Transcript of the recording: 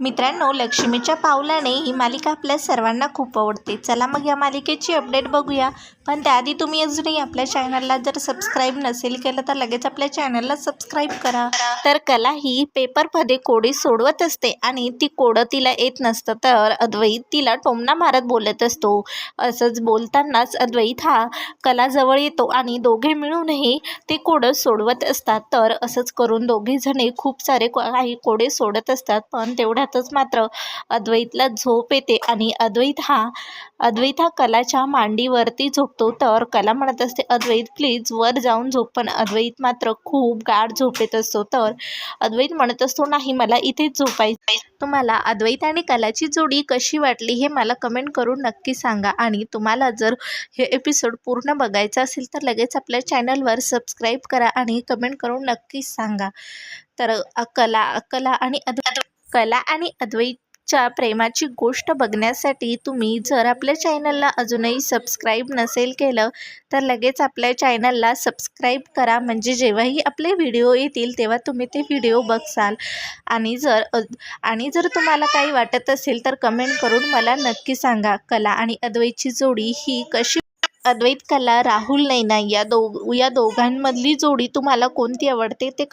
मित्रांनो लक्ष्मीच्या पावलाने ही मालिका आपल्या सर्वांना खूप आवडते. चला मग या मालिकेची अपडेट बघूया. पण त्याआधी तुम्ही अजूनही आपल्या चॅनलला जर सबस्क्राईब नसेल केलं तर लगेच आपल्या चॅनलला सबस्क्राईब करा. तर कला ही पेपरमध्ये कोडी सोडवत असते आणि ती कोडं तिला येत नसतं तर अद्वैत तिला टोमणा मारत बोलत असतो. असंच बोलतानाच अद्वैत हा कलाजवळ येतो आणि दोघे मिळूनही ते कोडं सोडवत असतात. तर असंच करून दोघे जणे खूप सारे काही कोडे सोडत असतात पण तेवढ्यातच मात्र अद्वैतला झोप येते आणि अद्वैत हा अद्वैत हा कलाच्या मांडीवरती झोपतो. तर कला म्हणत असते अद्वैत प्लीज वर जाऊन झोप. पण अद्वैत मात्र खूप गाढ झोपेत असतो. तर अद्वैत म्हणत असतो नाही मला इथेच झोपायचं तुम्हाला अद्वैत आणि कलाची जोडी कशी वाटली हे मला कमेंट करून नक्की सांगा. आणि तुम्हाला जर हे एपिसोड पूर्ण बघायचं असेल तर लगेच आपल्या चॅनलवर सबस्क्राईब करा आणि कमेंट करून नक्कीच सांगा. तर कला कला आणि अद्वैत कला आणि अद्वैतच्या प्रेमाची गोष्ट बघण्यासाठी तुम्ही जर आपल्या चॅनलला अजूनही सबस्क्राईब नसेल केलं तर लगेच आपल्या चॅनलला सबस्क्राईब करा. म्हणजे जेव्हाही आपले व्हिडिओ येतील तेव्हा तुम्ही ते व्हिडिओ बघसाल. आणि जर अ- आणि जर तुम्हाला काही वाटत असेल तर कमेंट करून मला नक्की सांगा. कला आणि अद्वैतची जोडी ही कशी? अद्वैत कला राहुल नैना या दो या दोघांमधली जोडी तुम्हाला कोणती आवडते ते क